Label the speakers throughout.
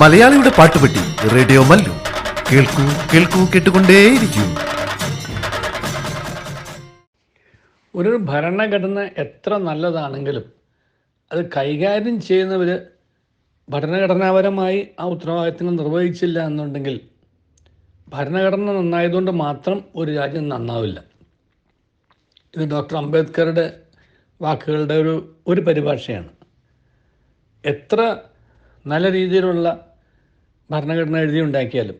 Speaker 1: മലയാളിയുടെ പാട്ടുപെട്ടി റേഡിയോ മല്ലു. കേൾക്കൂ കേൾക്കൂ കേട്ടുകൊണ്ടേയിരിക്കൂ.
Speaker 2: ഒരു ഭരണഘടന എത്ര നല്ലതാണെങ്കിലും അത് കൈകാര്യം ചെയ്യുന്നവർ ഭരണഘടനാപരമായി ആ ഉത്തരവാദിത്തങ്ങൾ നിർവഹിച്ചില്ല എന്നുണ്ടെങ്കിൽ ഭരണഘടന നന്നായതുകൊണ്ട് മാത്രം ഒരു രാജ്യം നന്നാവില്ല. ഇത് ഡോക്ടർ അംബേദ്കറുടെ വാക്കുകളുടെ ഒരു ഒരു പരിഭാഷയാണ്. എത്ര നല്ല രീതിയിലുള്ള ഭരണഘടന എഴുതി ഉണ്ടാക്കിയാലും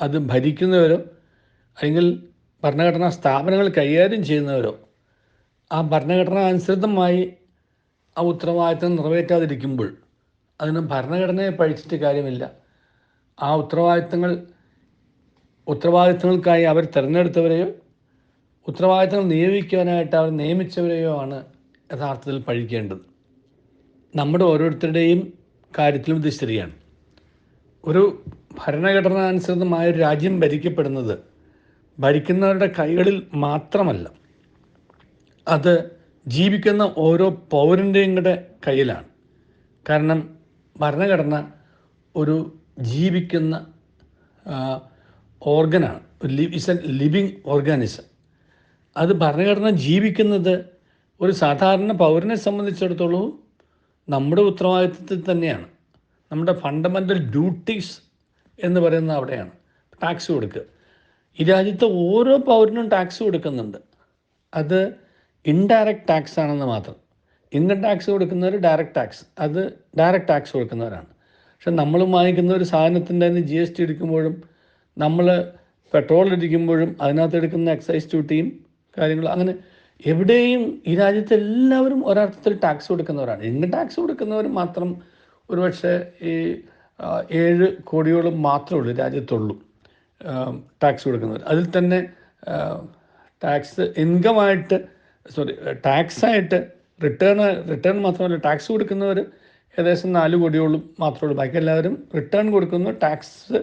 Speaker 2: അത് ഭരിക്കുന്നവരോ അല്ലെങ്കിൽ ഭരണഘടനാ സ്ഥാപനങ്ങൾ കൈകാര്യം ചെയ്യുന്നവരോ ആ ഭരണഘടന അനുസൃതമായി ആ ഉത്തരവാദിത്തം നിറവേറ്റാതിരിക്കുമ്പോൾ അതിന് ഭരണഘടനയെ പഴിച്ചിട്ട് കാര്യമില്ല. ആ ഉത്തരവാദിത്തങ്ങൾ ഉത്തരവാദിത്തങ്ങൾക്കായി അവർ തിരഞ്ഞെടുത്തവരെയോ ഉത്തരവാദിത്തങ്ങൾ നിയമിക്കുവാനായിട്ട് അവർ നിയമിച്ചവരെയോ ആണ് യഥാർത്ഥത്തിൽ പഴിക്കേണ്ടത്. നമ്മുടെ ഓരോരുത്തരുടെയും കാര്യത്തിലും ഇത് ശരിയാണ്. ഒരു ഭരണഘടന അനുസൃതമായ ഒരു രാജ്യം ഭരിക്കപ്പെടുന്നത് ഭരിക്കുന്നവരുടെ കൈകളിൽ മാത്രമല്ല. അത് ജീവിക്കുന്ന ഓരോ പൗരന്റെയും കൂടെ കയ്യിലാണ്. കാരണം ഭരണഘടന ഒരു ജീവിക്കുന്ന ഓർഗനാണ്. It's a living organism. അത് ഭരണഘടന ജീവിക്കുന്നത് ഒരു സാധാരണ പൗരനെ സംബന്ധിച്ചിടത്തോളം നമ്മുടെ ഉത്തരവാദിത്വത്തിൽ തന്നെയാണ്. നമ്മുടെ ഫണ്ടമെന്റൽ ഡ്യൂട്ടീസ് എന്ന് പറയുന്നത് അവിടെയാണ്. ടാക്സ് കൊടുക്കുക. ഈ രാജ്യത്തെ ഓരോ പൗരനും ടാക്സ് കൊടുക്കുന്നുണ്ട്. അത് ഇൻഡയറക്റ്റ് ടാക്സ് ആണെന്ന് മാത്രം. ഇൻകം ടാക്സ് കൊടുക്കുന്നവർ ഡയറക്റ്റ് ടാക്സ് അത് ഡയറക്റ്റ് ടാക്സ് കൊടുക്കുന്നവരാണ്. പക്ഷെ നമ്മൾ വാങ്ങിക്കുന്ന ഒരു സാധനത്തിന്റെ തന്നെ ജി എസ് ടി എടുക്കുമ്പോഴും നമ്മൾ പെട്രോൾ അടിക്കുമ്പോഴും അതിനകത്ത് എടുക്കുന്ന എക്സൈസ് ഡ്യൂട്ടിയും കാര്യങ്ങളും അങ്ങനെ എവിടെയും ഈ രാജ്യത്ത് എല്ലാവരും ഒരർത്ഥത്തിൽ ടാക്സ് കൊടുക്കുന്നവരാണ്. ഇൻകം ടാക്സ് കൊടുക്കുന്നവർ മാത്രം ഒരുപക്ഷെ ഈ ഏഴ് കോടിയോളം മാത്രമേ ഉള്ളൂ രാജ്യത്തുള്ളൂ ടാക്സ് കൊടുക്കുന്നത്. അതിൽ തന്നെ ടാക്സ് ഇൻകമായിട്ട് സോറി ടാക്സായിട്ട് റിട്ടേൺ റിട്ടേൺ മാത്രമല്ല ടാക്സ് കൊടുക്കുന്നവർ ഏകദേശം നാല് കോടിയോളം മാത്രമേ ഉള്ളൂ. ബാക്കി എല്ലാവരും റിട്ടേൺ കൊടുക്കുന്നു. ടാക്സ്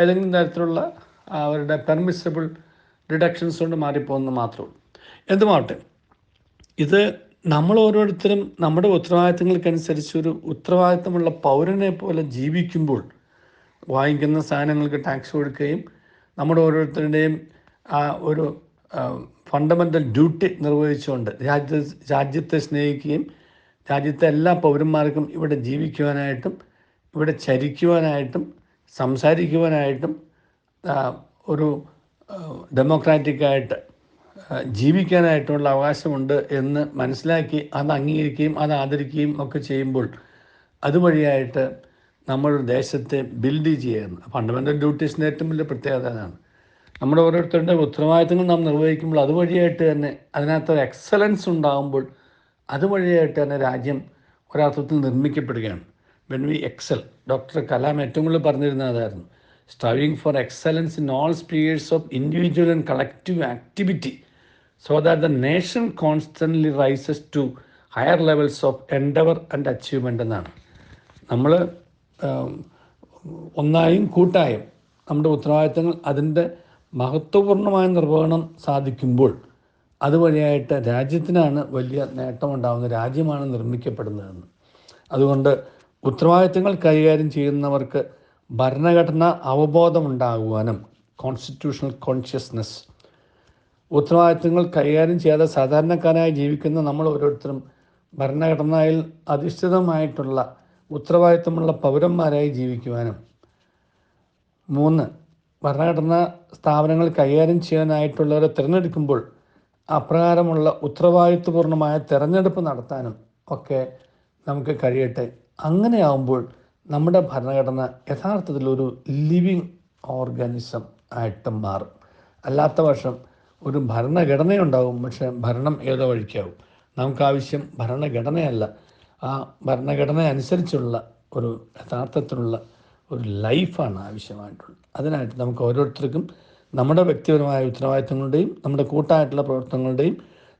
Speaker 2: ഏതെങ്കിലും തരത്തിലുള്ള അവരുടെ പെർമിസബിൾ ഡിഡക്ഷൻസ് കൊണ്ട് മാറിപ്പോകുന്നത് മാത്രമേ ഉള്ളൂ. എന്തുമാവട്ടെ ഇത് നമ്മൾ ഓരോരുത്തരും നമ്മുടെ ഉത്തരവാദിത്തങ്ങൾക്കനുസരിച്ച് ഒരു ഉത്തരവാദിത്തമുള്ള പൗരനെ പോലെ ജീവിക്കുമ്പോൾ വാങ്ങിക്കുന്ന സാധനങ്ങൾക്ക് ടാക്സ് കൊടുക്കുകയും നമ്മുടെ ഓരോരുത്തരുടെയും ആ ഒരു ഫണ്ടമെന്റൽ ഡ്യൂട്ടി നിർവഹിച്ചുകൊണ്ട് രാജ്യ രാജ്യത്തെ സ്നേഹിക്കുകയും രാജ്യത്തെ എല്ലാ പൗരന്മാർക്കും ഇവിടെ ജീവിക്കുവാനായിട്ടും ഇവിടെ ചരിക്കുവാനായിട്ടും സംസാരിക്കുവാനായിട്ടും ഒരു ഡെമോക്രാറ്റിക്കായിട്ട് ജീവിക്കാനായിട്ടുള്ള അവകാശമുണ്ട് എന്ന് മനസ്സിലാക്കി അത് അംഗീകരിക്കുകയും അത് ആദരിക്കുകയും ഒക്കെ ചെയ്യുമ്പോൾ അതുവഴിയായിട്ട് നമ്മൾ ദേശത്തെ ബിൽഡ് ചെയ്യുന്നു. ഫണ്ടമെന്റൽ ഡ്യൂട്ടീസിന്റെ ഏറ്റവും വലിയ പ്രത്യേകത അതാണ്. നമ്മുടെ ഓരോരുത്തരുടെ ഉത്തരവാദിത്തങ്ങൾ നാം നിർവഹിക്കുമ്പോൾ അതുവഴിയായിട്ട് തന്നെ അതിനകത്ത് ഒരു എക്സലൻസ് ഉണ്ടാകുമ്പോൾ അതുവഴിയായിട്ട് തന്നെ രാജ്യം ഒരർത്ഥത്തിൽ നിർമ്മിക്കപ്പെടുകയാണ്. When we excel doctor Kalam ഏറ്റവും കൂടുതൽ പറഞ്ഞിരുന്നത് അതായിരുന്നു. Striving for excellence in all speeds of individual and collective activity so that the nation constantly rises to higher levels of endeavour and achievement എന്നാണ്. നമ്മൾ ഒന്നായും കൂട്ടായും നമ്മുടെ ഉത്തരവാദിത്തങ്ങൾ അതിന്റെ മഹത്വപൂർണമായ നിർവഹണം സാധിക്കുമ്പോൾ അതുവഴിയായിട്ട് രാജ്യത്തിനാണ് വലിയ നേട്ടമുണ്ടാകുന്നത് രാജ്യമാണ് നിർമ്മിക്കപ്പെടുന്നതെന്ന്. അതുകൊണ്ട് ഉത്തരവാദിത്തങ്ങൾ കൈകാര്യം ചെയ്യുന്നവർക്ക് ഭരണഘടന അവബോധമുണ്ടാകുവാനും കോൺസ്റ്റിറ്റ്യൂഷണൽ കോൺഷ്യസ്നെസ് ഉത്തരവാദിത്തങ്ങൾ കൈകാര്യം ചെയ്യാതെ സാധാരണക്കാരായി ജീവിക്കുന്ന നമ്മൾ ഓരോരുത്തരും ഭരണഘടനയിൽ അധിഷ്ഠിതമായിട്ടുള്ള ഉത്തരവാദിത്തമുള്ള പൗരന്മാരായി ജീവിക്കുവാനും. മൂന്ന് ഭരണഘടനാ സ്ഥാപനങ്ങൾ കൈകാര്യം ചെയ്യാനായിട്ടുള്ളവരെ തിരഞ്ഞെടുക്കുമ്പോൾ അപ്രകാരമുള്ള ഉത്തരവാദിത്വപൂർണമായ തിരഞ്ഞെടുപ്പ് നടത്താനും ഒക്കെ നമുക്ക് കഴിയട്ടെ. അങ്ങനെയാവുമ്പോൾ നമ്മുടെ ഭരണഘടന യഥാർത്ഥത്തിൽ ഒരു ലിവിങ് ഓർഗാനിസം ആയിട്ട് മാറും. അല്ലാത്ത പക്ഷം ഒരു ഭരണഘടനയുണ്ടാവും പക്ഷേ ഭരണം ഏതോ വഴിക്കാവും. നമുക്കാവശ്യം ഭരണഘടനയല്ല. ആ ഭരണഘടന അനുസരിച്ചുള്ള ഒരു യഥാർത്ഥത്തിലുള്ള ഒരു ലൈഫാണ് ആവശ്യമായിട്ടുള്ളത്. അതിനായിട്ട് നമുക്ക് ഓരോരുത്തർക്കും നമ്മുടെ വ്യക്തിപരമായ ഉത്തരവാദിത്തങ്ങളുടെയും നമ്മുടെ കൂട്ടായിട്ടുള്ള പ്രവർത്തനങ്ങളുടെയും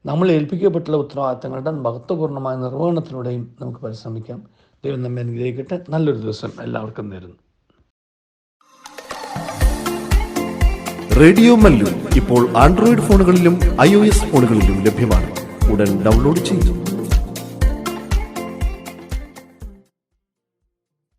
Speaker 2: നമ്മൾ ഏൽപ്പിക്കപ്പെട്ടുള്ള ഉത്തരവാദിത്തങ്ങളുടെ മഹത്വപൂർണമായ നിർവഹണത്തിലൂടെയും നമുക്ക് പരിശ്രമിക്കാം. ദൈവം നമ്മെ അനുഗ്രഹിക്കട്ടെ. നല്ലൊരു ദിവസം എല്ലാവർക്കും നേരുന്നു.
Speaker 1: റേഡിയോ മല്ലു ഇപ്പോൾ ആൻഡ്രോയിഡ് ഫോണുകളിലും ഐ ഫോണുകളിലും ലഭ്യമാണ്. ഉടൻ ഡൗൺലോഡ് ചെയ്തു